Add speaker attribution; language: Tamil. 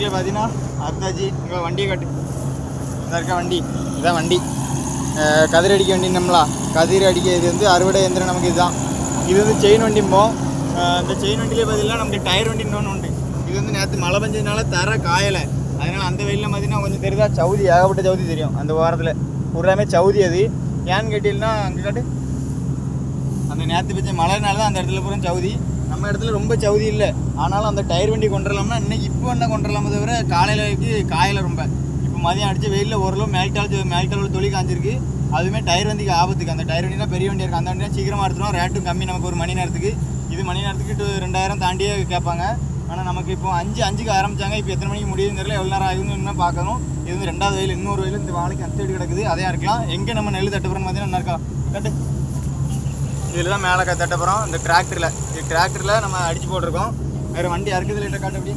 Speaker 1: இருக்குல்ல பார்த்தீங்கன்னா அத்தாஜி இங்கே வண்டியை காட்டு. இதாக இருக்க வண்டி? இதான் வண்டி. கதிர் அடிக்க வண்டி நம்மளா? கதிர் அடிக்க இது வந்து அறுவடை எந்திரம் நமக்கு இதுதான். இது வந்து செயின் வண்டிம்போம் இந்த செயின் வண்டியிலே பார்த்தீங்கன்னா நமக்கு டயர் வண்டி இன்னொன்று உண்டு. இது வந்து நேற்று மழை பெஞ்சதுனால தர காயலை. அதனால் அந்த வெயிலில் பார்த்தீங்கன்னா கொஞ்சம் தெரியுதா சவுதி ஏகப்பட்ட சவுதி தெரியும் அந்த வாரத்தில் பூராமே சவுதி அது. ஏன்னு கேட்டீங்கன்னா அங்கே காட்டு. அந்த நேற்று வச்ச மழைனால தான் அந்த இடத்துல பூரா சவுதி. நம்ம இடத்துல ரொம்ப சவுதி இல்லை. ஆனாலும் அந்த டயர் வண்டி கொண்டுடலாம்னா இன்னைக்கு இப்போ என்ன கொண்டு வரலாமே தவிர காலையிலக்கு காயில் ரொம்ப. இப்போ மதியம் அடித்து வெயிலில் ஓரளவு மேல்டால் மேல்டால் தொழில் காஞ்சிருக்கு. அதுவுமே டயர் வண்டிக்கு ஆபத்துக்கு. அந்த டயர் வண்டினா பெரிய வண்டியாக இருக்குது அந்த வண்டினா சீக்கிரமாக எடுத்துரும் ரேட்டும் கம்மி நமக்கு ஒரு மணி நேரத்துக்கு. இது மணி நேரத்துக்கு டூ ரெண்டாயிரம் தாண்டியே கேட்பாங்க. ஆனால் நமக்கு இப்போ அஞ்சு அஞ்சுக்கு ஆரம்பிச்சாங்க. இப்போ எத்தனை மணிக்கு முடியுங்கிறதுல எவ்வளோ நேரம் ஆகுதுன்னு இன்னும் பார்க்கணும். இது வந்து ரெண்டாவது வயல் இன்னொரு வயல். இந்த வாழைக்கு அந்த சைடு கிடக்குது. அதையாக இருக்கலாம். எங்கே நம்ம நெல் தட்டுப்புறம் பார்த்தீங்கன்னா நல்லா இருக்கலாம். கட்டு. இதில் தான் மேலே தட்ட போகிறோம் இந்த டிராக்டரில் டிராக்டரில் நம்ம அடிச்சு போட்டிருக்கோம். வேறு வண்டி அறுக்குது லைட்டாக காட்டுப்படி